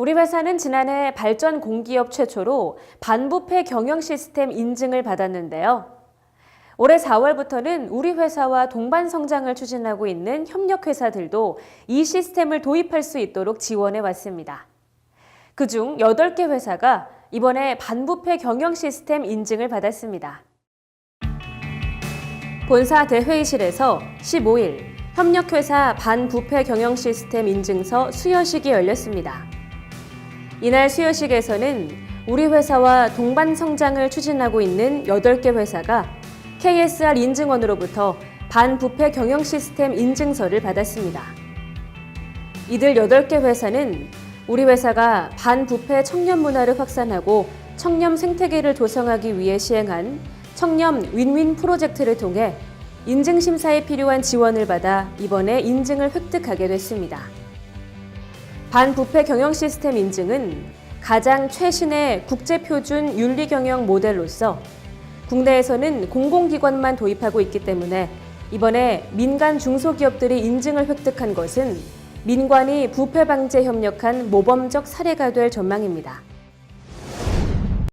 우리 회사는 지난해 발전 공기업 최초로 반부패 경영 시스템 인증을 받았는데요. 올해 4월부터는 우리 회사와 동반 성장을 추진하고 있는 협력 회사들도 이 시스템을 도입할 수 있도록 지원해 왔습니다. 그중 8개 회사가 이번에 반부패 경영 시스템 인증을 받았습니다. 본사 대회의실에서 15일 협력회사 반부패 경영 시스템 인증서 수여식이 열렸습니다. 이날 수여식에서는 우리 회사와 동반 성장을 추진하고 있는 8개 회사가 KSR 인증원으로부터 반부패 경영 시스템 인증서를 받았습니다. 이들 8개 회사는 우리 회사가 반부패 청년 문화를 확산하고 청렴 생태계를 조성하기 위해 시행한 청렴 윈윈 프로젝트를 통해 인증 심사에 필요한 지원을 받아 이번에 인증을 획득하게 됐습니다. 반부패 경영 시스템 인증은 가장 최신의 국제 표준 윤리 경영 모델로서 국내에서는 공공기관만 도입하고 있기 때문에 이번에 민간 중소기업들이 인증을 획득한 것은 민관이 부패 방지에 협력한 모범적 사례가 될 전망입니다.